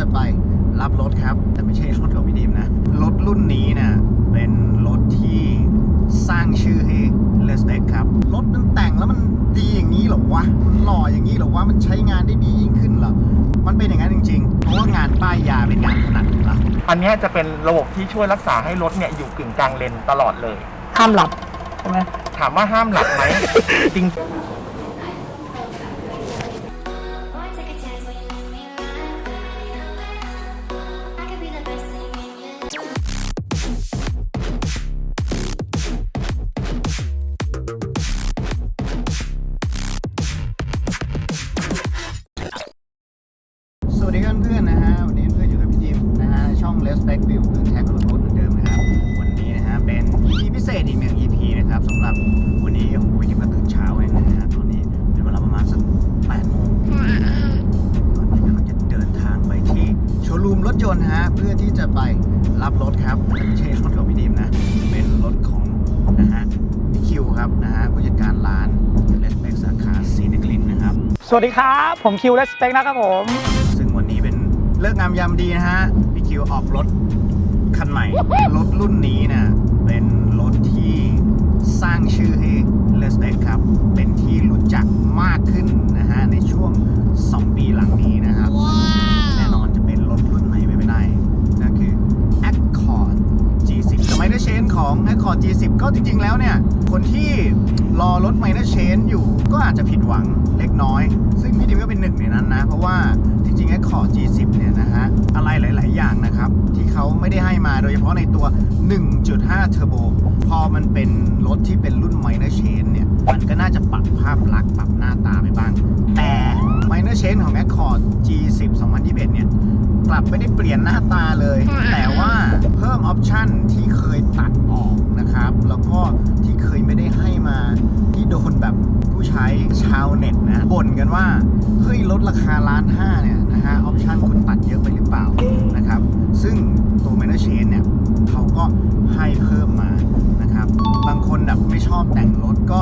จะไปรับรถครับ แต่ไม่ใช่รถของพี่ดีมนะ รถรุ่นนี้เนี่ยเป็นรถที่สร้างชื่อให้เลสเ c กครับ รถมันแต่งแล้วมันดีอย่างนี้เหรอวะมันหล่ออย่างนี้เหรอวะมันใช้งานได้ดียิ่งขึ้นเหรอ มันเป็นอย่างนั้นจริง ๆ เพราะว่างานป้ายยาเป็นงานถนัดของเราอันเนี้ยจะเป็นระบบที่ช่วยรักษาให้รถเนี่ยอยู่กึ่งกลางเลนตลอดเลย ห้ามหลับใช่ไหมถามว่าห้ามหลับไหมจริง วันนี้โอ้โหดิมก็ตื่นเช้าเลยนะฮะตอนนี้เป็นเวลาประมาณสัก8โมงตอนนี้เราจะเดินทางไปที่โชว์รูมรถยนต์ฮะเพื่อที่จะไปรับรถครับแต่ไม่ใช่รถของพี่ดิมนะ เป็นรถของนะฮะพี่คิวครับนะฮะผู้จัดการร้าน Let's Back สาขาศรีนครินทร์นะครับ สวัสดีครับ ผมคิวเลสเปกนะครับผม ซึ่งวันนี้เป็นเลิกงามยามดีนะฮะพี่คิวออกรถคันใหม่รถรุ่นนี้เนี่ยเป็นรถที่ สร้างชื่อให้เลสเ c กครับ เป็นที่รู้จักมากขึ้นนะฮะ ในช่วง 2 ปีหลังนี้นะครับ แน่นอนจะเป็นรถรุ่นไหนไปไม่ได้นั่นคือ Accord G10 สมัยเดชนของ Accord G10 ก็จริง ๆ แล้วเนี่ย คนที่รอรถไมเนอร์เชนอยู่ก็อาจจะผิดหวัง เล็กน้อย ซึ่งพี่ดิมก็เป็นหนึ่งในนั้นนะ เพราะว่าจริงๆ Accord G10 เนี่ยนะฮะ อะไรหลาย ๆ อย่างนะครับ ที่เขาไม่ได้ให้มาโดยเฉพาะในตัว 1.5 Turbo พอมันเป็นรถที่เป็นรุ่น Minor Change เนี่ย มันก็น่าจะปรับภาพลักษณ์ปรับหน้าตาไปบ้าง แต่ Minor Change ของ Accord G10 2021 เนี่ย กลับไม่ได้เปลี่ยนหน้าตาเลย แต่ว่า เพิ่มออปชันที่เคยตัดออกนะครับ แล้วก็ที่เคยไม่ได้ให้มาที่โดนแบบผู้ใช้ชาวเน็ตนะบ่นกันว่า เฮ้ยลดราคาล้านห้าเนี่ยนะฮะออปชันคุณตัดเยอะไปหรือเปล่านะครับ ซึ่งตัว m a n a g e r เนี่ยเขาก็ให้เพิ่มมานะครับ บางคนแบบไม่ชอบแต่งรถก็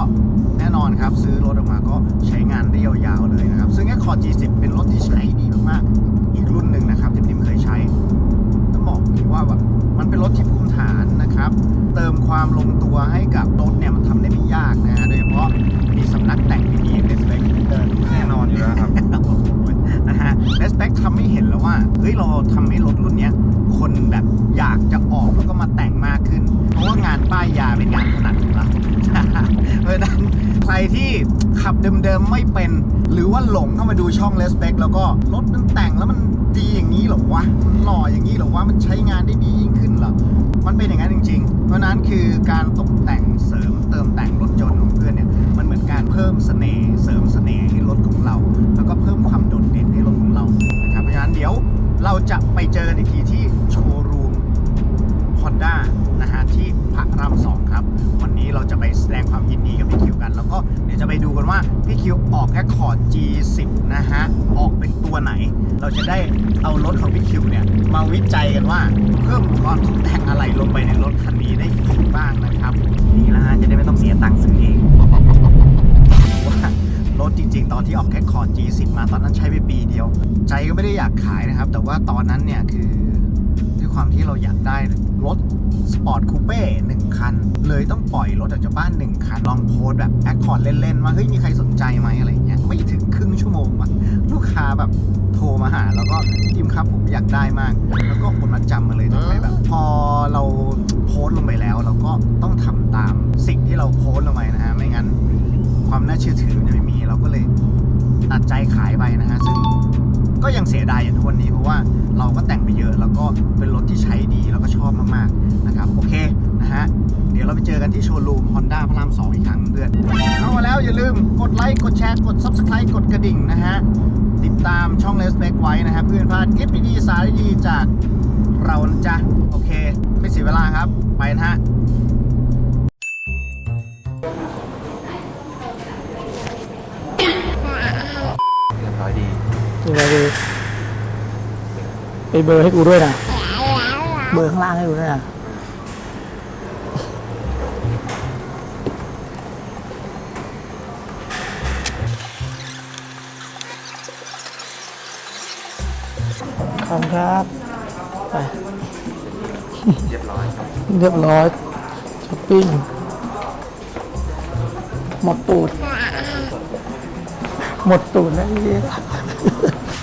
แน่นอนครับ ซื้อรถออกมาก็ใช้งานได้ยาวๆเลยนะครับ ซึ่ง Accord G10 เป็นรถที่ใช้ดีมากๆอีกรุ่นหนึ่งนะครับที่พิมเคยใช้ บอกจริงว่าแบบมันเป็นรถที่ภูมิฐานนะครับ เติมความลงตัวให้กับรถเนี่ยมันทำได้ไม่ยากนะฮะโดยเฉพาะมีสำนักแต่งดีๆเลสเปคแน่นอนอยู่แล้วครับนะฮะเลสเปคทำให้เห็นแล้วว่าเฮ้ยเราทำให้รถรุ่นเนี้ยคนแบบอยากจะออกแล้วก็มาแต่งมากขึ้น เพราะว่างานป้ายยาเป็นงานถนัดของเราเพราะฉะนั้นใครที่ขับเดิมๆไม่เป็น หรือว่าหลงเข้ามาดูช่องเลสเปคแล้วก็รถมันแต่งแล้วมัน ดีอย่างนี้เหรอวะมันหล่ออย่างนี้เหรอวะมันใช้งานได้ดียิ่งขึ้นเหรอมันเป็นอย่างนั้นจริง ๆ เพราะนั้นคือการตกแต่งเสริมเติมแต่งรถยนต์ของเพื่อนเนี่ยมันเหมือนการเพิ่มเสน่ห์เสริมเสน่ห์ให้รถของเรา แล้วก็เพิ่มความโดดเด่นให้รถของเรานะครับเพราะฉะนั้นเดี๋ยวเราจะไปเจอกันอีกทีที่โชว์รูม Honda นะฮะที่พระรามสองครับ วันนี้เราจะไปแสดงความยินดีกับพี่คิวกัน แล้วก็เดี๋ยวจะไปดูกันว่าพี่คิวออกแค่คอร์ด G10 นะฮะ ออกเป็นตัวไหน เราจะได้เอารถของพี่คิวเนี่ย มาวิจัยกันว่า เพิ่มอุปกรณ์ตกแต่งอะไรลงไปในรถคันนี้ได้อีกบ้างนะครับ นี่นะฮะจะได้ไม่ต้องเสียตังค์ซื้อเองว่ารถจริง ๆ ตอนที่ออกแค่คอร์ด G10 มาตอนนั้นใช้ไปปีเดียว ใจก็ไม่ได้อยากขายนะครับ แต่ว่าตอนนั้นเนี่ยคือ ความที่เราอยากได้รถสปอร์ตคูเป้หนึ่งคัน เลยต้องปล่อยรถออกจากบ้านหนึ่งคัน ลองโพสต์แบบแอคคอร์ดเล่นๆว่าเฮ้ยมีใครสนใจไหมอะไรอย่างเงี้ยไม่ถึงครึ่งชั่วโมงอะลูกค้าแบบโทรมาหา แล้วก็ทีมครับผมอยากได้มาก แล้วก็คนมาจำมาเลยทำให้แบบ พอเราโพสต์ลงไปแล้ว เราก็ต้องทำตามสิ่งที่เราโพสต์ลงไปนะฮะไม่งั้น ความน่าเชื่อถือมันจะไม่มีเราก็เลยตัดใจขายไปนะฮะซึ่ง ก็ยังเสียดายอยู่ทุกวันนี้เพราะว่าเราก็แต่งไปเยอะ แล้วก็เป็นรถที่ใช้ดีแล้วก็ชอบมากๆนะครับโอเคนะฮะเดี๋ยวเราไปเจอกันที่โชว์รูม Honda พระราม 2 อีกครั้งเพื่อนเข้ามาแล้วอย่าลืมกดไลค์กดแชร์กด Subscribe กดกระดิ่งนะฮะติดตามช่อง l e s p e c ไว้นะฮะเพื่อนพลาดคลิปดีๆสาระดีจากเรานะจ๊ะโอเค ไม่เสียเวลาครับไปนะฮะ ดูเลยดูไปเบอร์ให้กูด้วยนะ เบอร์ข้างล่างให้กูด้วยนะขอบคุณครับ ไป เรียบร้อยครับ เรียบร้อยช้อปปิ้งหมดตูด หมดตูดแล้ว ไอ้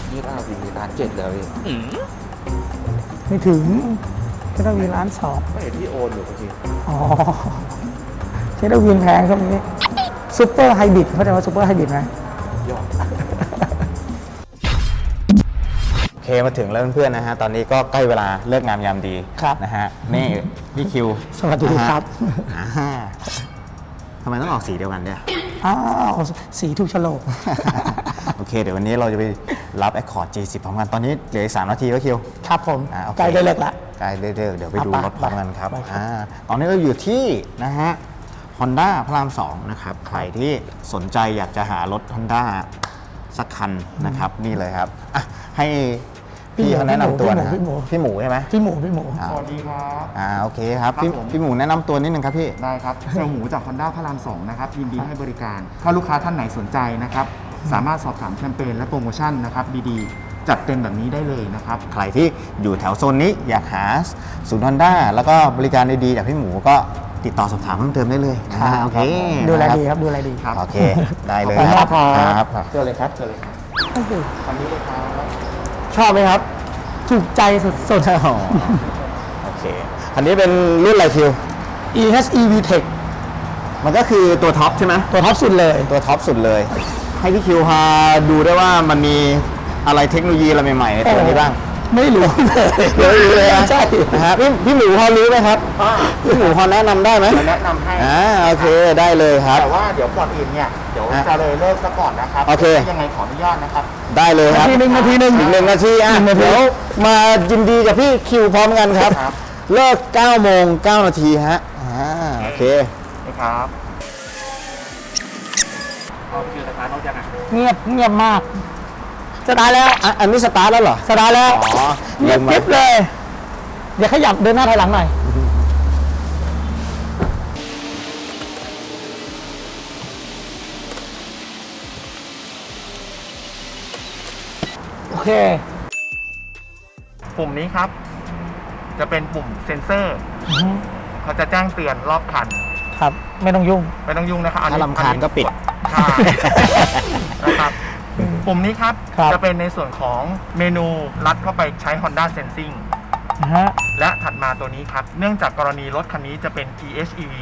เหี้ยยี่ห้าวีร้านเจ็ดเลยไม่ถึงแค่ต้องมีร้านสองไม่เห็นที่โอนอยู่จริงอ๋อใช้ดาวินแพงครับนี้ซูเปอร์ไฮบริดเข้าใจว่าซูเปอร์ไฮบริดไหมยอดโอเคมาถึงแล้วเพื่อนๆนะฮะ ตอนนี้ก็ใกล้เวลาเลิกงามยามดีครับนะฮะ นี่พี่คิว สวัสดีครับอ่าฮะทำไมต้องออกสีเดียวกันเนี่ย อ้าว สีถูกโฉลก โอเค เดี๋ยววันนี้เราจะไปรับ Accord G10 พร้อมกันตอนนี้เหลืออีก3นาทีก็คิว ครับผมอ่าโอเค ใกล้ได้เลิกละ ใกล้ได้เลิกเดี๋ยวไปดูอะไปรถพร้อมกันครับไปครับ อ่าตอนนี้เราอยู่ที่นะฮะ Honda พระราม2นะครับ ใครที่สนใจอยากจะหารถ Honda สักคันนะครับ นี่เลยครับอะให้พี่เขาแนะนำตัวนะฮะพี่หมู พี่หมูใช่ไหม พี่หมูพี่หมู อ่า สวัสดีครับ อ่าโอเคครับพี่ครับผม พี่หมูแนะนำตัวนิดนึงครับพี่ ได้ครับเซลล์หมูจาก Honda พระราม2นะครับ ยินดีให้บริการ ถ้าลูกค้าท่านไหนสนใจนะครับ สามารถสอบถามแคมเปญและโปรโมชั่นนะครับดีๆ จัดเต็มแบบนี้ได้เลยนะครับ ใครที่อยู่แถวโซนนี้อยากหาศูนย์ฮอนด้าแล้วก็บริการดีๆจากพี่หมูก็ติดต่อสอบถามเพิ่มเติมได้เลยอ่าโอเคดูแลนะครับดีครับดูแลดีครับโอเค ได้เลยขอบคุณคมารักบครับครับเจอเลยครับเจอเลยครับคันนี้เลยครับชอบไหมครับถูกใจสุดอ๋อโอเคอันนี้เป็นรุ่นอะไรคิวๆ EHEV Tech มันก็คือตัวท็อปใช่ไหมตัวท็อปสุดเลยตัวท็อปสุดเลย ให้พี่คิวพาดูได้ว่ามันมีอะไรเทคโนโลยีอะไรใหม่ๆในตัวนี้บ้าง ไม่รู้เลยไม่รู้เลยนะใช่นะฮะพี่พี่หมูพอรู้ไหมครับพี่หมูพอแนะนำได้ไหมจะแนะนำให้ อ่าโอเคได้เลยครับ แต่ว่าเดี๋ยวก่อนอื่นเนี่ยเดี๋ยวฮะจะเลยเลิกซะก่อนนะครับโอเค ยังไงขออนุญาตนะครับ ได้เลยครับนาทีหนึ่งนาทีหนึ่งอีกหนึ่งนาทีอะหนึ่งนาที เดี๋ยวมายินดีกับพี่คิวพร้อมกันครับ ครับ เลิก9โมง9นาทีฮะอ่าโอเค นะครับ เงียบเงียบมาก สตาร์ทแล้ว อะอันนี้สตาร์ทแล้วเหรอ สตาร์ทแล้วอ๋อเงียบลืมไว้กริบเลย เดี๋ยวขยับเดินหน้าถอยหลังหน่อย โอเค ปุ่มนี้ครับ จะเป็นปุ่มเซ็นเซอร์ อือฮึ เขาจะแจ้งเตือนรอบคัน ครับ ไม่ต้องยุ่ง ไม่ต้องยุ่งนะครับอันนี้ถ้ารำคาญก็ปิดใช่นะครับปุ่มนี้ครับ ครับ จะเป็นในส่วนของเมนูลัดเข้าไปใช้ Honda Sensing นะฮะ และถัดมาตัวนี้ครับ เนื่องจากกรณีรถคันนี้จะเป็น PHEV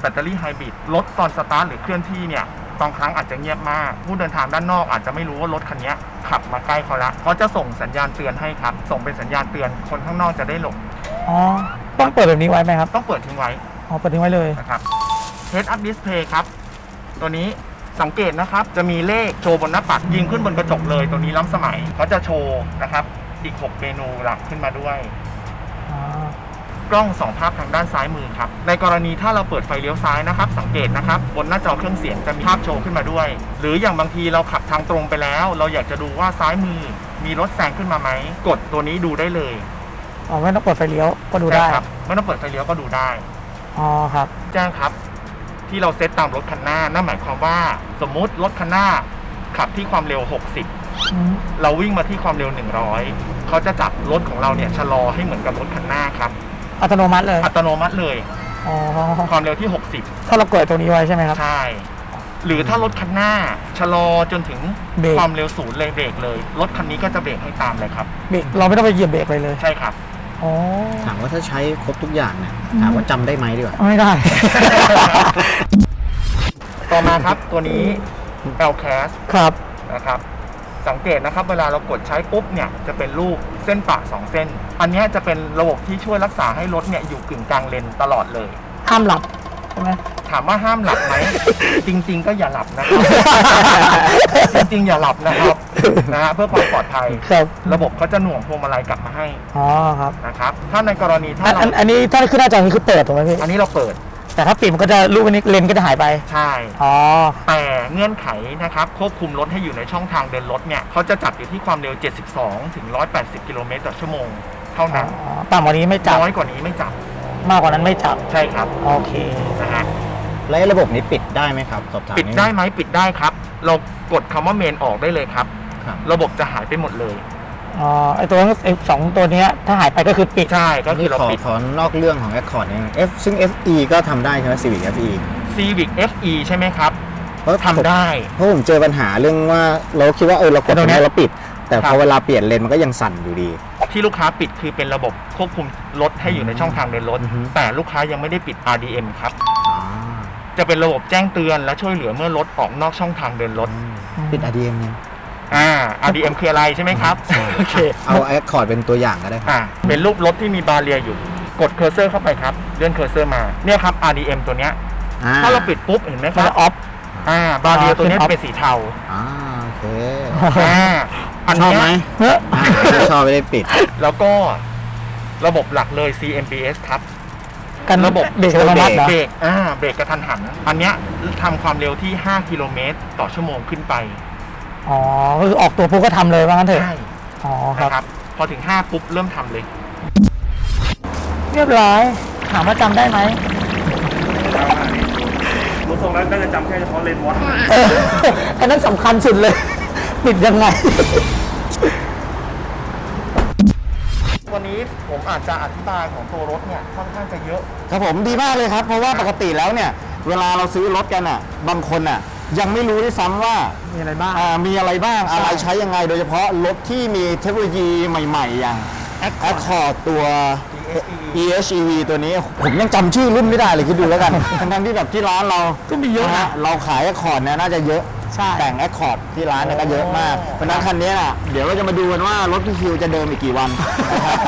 แบตเตอรี่ไฮบริดรถตอนสตาร์ทหรือเคลื่อนที่เนี่ยบางครั้งอาจจะเงียบมาก ผู้เดินทางด้านนอกอาจจะไม่รู้ว่ารถคันนี้ขับมาใกล้เขาละเขาจะส่งสัญญาณเตือนให้ครับ ส่งเป็นสัญญาณเตือนคนข้างนอกจะได้หลบ อ๋อ ต้องเปิดแบบนี้ไว้ไหมครับ ต้องเปิดทิ้งไว้ อ๋อ เปิดทิ้งไว้เลย นะครับ Head Up Display ครับ ตัวนี้ สังเกตนะครับ จะมีเลขโชว์บนหน้าปัดยิงขึ้นบนกระจกเลยตัวนี้ล้ำสมัยเขาจะโชว์นะครับ อีก 6 เมนูหลักขึ้นมาด้วยอ๋อกล้องสองภาพทางด้านซ้ายมือครับ ในกรณีถ้าเราเปิดไฟเลี้ยวซ้ายนะครับ สังเกตนะครับ บนหน้าจอเครื่องเสียงจะมีภาพโชว์ขึ้นมาด้วย หรืออย่างบางทีเราขับทางตรงไปแล้ว เราอยากจะดูว่าซ้ายมือมีรถแซงขึ้นมาไหมกดตัวนี้ดูได้เลยอ๋อไม่ต้องเปิดไฟเลี้ยวก็ดูได้ใช่ครับไม่ต้องเปิดไฟเลี้ยวก็ดูได้อ๋อครับแจ้งครับ ที่เราเซตตามรถคันหน้านั่นหมายความว่าสมมุติรถคันหน้าขับที่ความเร็ว 60อืมเราวิ่งมาที่ความเร็ว 100 เขาจะจับรถของเราเนี่ยชะลอให้เหมือนกับรถคันหน้าครับอัตโนมัติเลยอัตโนมัติเลยอ๋อความเร็วที่ 60 ถ้าเราเกิดตรงนี้ไว้ใช่ไหมครับใช่หรือถ้ารถคันหน้าชะลอจนถึงเบรกความเร็วศูนย์เลยเบรกเลย รถคันนี้ก็จะเบรกให้ตามเลยครับเบรกเราไม่ต้องไปเหยียบเบรกเลยเลยใช่ครับอ๋อ ถามว่าถ้าใช้ครบทุกอย่างเนี่ยถามว่าจำได้ไหมดีกว่า ไม่ได้ ต่อมาครับตัวนี้ l c a s ครับ นะครับ สังเกตนะครับ เวลาเรากดใช้ปุ๊บเนี่ยจะเป็นรูปเส้นปะสองเส้น อันเนี้ยจะเป็นระบบที่ช่วยรักษาให้รถเนี่ยอยู่กึ่งกลางเลนตลอดเลย ห้ามหลับใช่ไหม ถามว่าห้ามหลับไหม จริง ๆ ก็อย่าหลับนะครับ จริงๆอย่าหลับนะครับ นะฮะเพื่อความปลอดภัย ครับระบบเขาจะหน่วงพวงมาลัยกลับมาให้อ๋อครับนะครับถ้าในกรณีถ้าอันเราอันอันนี้ถ้าขึ้นหน้าจอนี้คือเปิดถูกไหมพี่อันนี้เราเปิดแต่ถ้าปิดมันก็จะรูปอันนี้เลนก็จะหายไปใช่ อ๋อแต่เงื่อนไขนะครับควบคุมรถให้อยู่ในช่องทางเดินรถเนี่ยเขาจะจับอยู่ที่ความเร็ว 72 ถึง 180 กิโลเมตรต่อชั่วโมง เท่านั้นอ๋อต่ำกว่านี้ไม่จับน้อยกว่านี้ไม่จับมากกว่านั้นไม่จับใช่ครับโอเค นะฮะแล้วระบบนี้ปิดได้ไหมครับ สอบถามปิดได้ไหมปิดได้ครับ เรากดคำว่าเมนออกได้เลยครับ ครับ ระบบจะหายไปหมดเลยออ๋อไอตัวไอสองตัวเนี้ยถ้าหายไปก็คือปิด ใช่ก็คืนี่อเราขอปิด ขอนอกเรื่องของ Accord นิดนึง F ซึ่ง FE ก็ทำได้ใช่ไหม Civic FE Civic FE ใช่ไหมครับเพราะทำได้ เพราะผมเจอปัญหาเรื่องว่าเราคิดว่าเออเรากดตรงนี้เราปิด แต่พครัอบ เวลาเปลี่ยนเลนมันก็ยังสั่นอยู่ดี ที่ลูกค้าปิดคือเป็นระบบควบคุมรถให้อยู่ในช่องทางเดินรถ อือฮึ แต่ลูกค้ายังไม่ได้ปิด RDM ครับ อ๋อจะเป็นระบบแจ้งเตือนและช่วยเหลือเมื่อรถออกนอกช่องทางเดินรถปิด RDM ยัง อ่า RDM คืออะไรใช่ไหมครับ โอเค เอา Accord เป็นตัวอย่างก็ได้ครับ อ่า เป็นรูปรถที่มีบาเรียอยู่ กดเคอร์เซอร์เข้าไปครับ เลื่อนเคอร์เซอร์มา เนี่ยครับ RDM ตัวเนี้ยถ้าเราปิดปุ๊บเห็นไหมคมันรับจะออฟ อ่า บาเรียตัวเนี้ยขึ้น off เป็นสีเทา อ่าโอเคอ่า อันชอบเนี้ยไหมเฮ้ยอ่าไม่ชอบไม่ได้ปิด แล้วก็ระบบหลักเลย CMBS ครับ กันระบบ เบรกอัตโนมัติเหรอ เบรก อ่า เบรกกระทันหัน อันเนี้ยทำความเร็วที่ 5 กิโลเมตรต่อชั่วโมงขึ้นไป อ๋อก็คือออกตัวปุ๊บก็ทำเลยว่างั้นเถอะ ใช่อ๋อครับ นะครับ พอถึง 5 ปุ๊บ เริ่มทำเลยเรียบร้อย ถามว่าจำได้ไหมรู้ทรงแล้วน่าจะจำแค่เฉพาะเลนวอตเอออันนั้นสำคัญสุดเลย ปิดยังไง วันนี้ผมอาจจะอธิบายของตัวรถเนี่ยค่อนข้างจะเยอะ ครับผมดีมากเลยครับ เพราะว่าปกติแล้วเนี่ย เวลาเราซื้อรถกันอะ บางคนอะ ยังไม่รู้ด้วยซ้ำว่ามีอะไรบ้าง อ่ามีอะไรบ้างใช่อะไรใช้ยังไง โดยเฉพาะรถที่มีเทคโนโลยีใหม่ ๆ อย่าง Accord ตัว EHEV ตัวนี้ ผมยังจำชื่อรุ่นไม่ได้เลยคิดดูแล้วกัน ทั้งๆที่แบบที่ร้านเราก็มีเยอะฮนะเราขาย Accord เนี่ยน่าจะเยอะ ใช่ แต่ง Accord ที่ร้านเนี่ยก็เยอะมาก เพราะฉะนั้นคันนี้น่ะเดี๋ยวเราจะมาดูกันว่ารถพี่คิวจะเดินอีกกี่วันนะครับ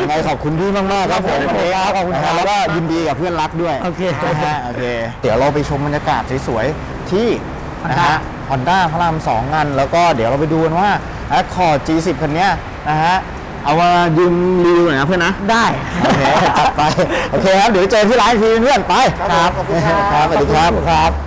ยังไงขอบคุณพี่มากๆครับผมขอบคุณครับขอบคุณครับแล้วก็ยินดีกับเพื่อนรักด้วยโอเค นะฮะโอเค เดี๋ยวเราไปชมบรรยากาศสวยๆ ที่นะฮะ Honda พระรามสองงานแล้วก็เดี๋ยวเราไปดูกันว่า Accord G10 คันเนี้ยนะฮะเอามายืมรีวิวหน่อยนะเพื่อนนะ ได้ โอเคจัดไป โอเคครับ เดี๋ยวเจอที่ร้านอีกทีเพื่อนไปครับขอบคุณครับสวัสดีครับครับ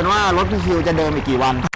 กันว่ารถพี่คิวจะเดินอีกกี่วัน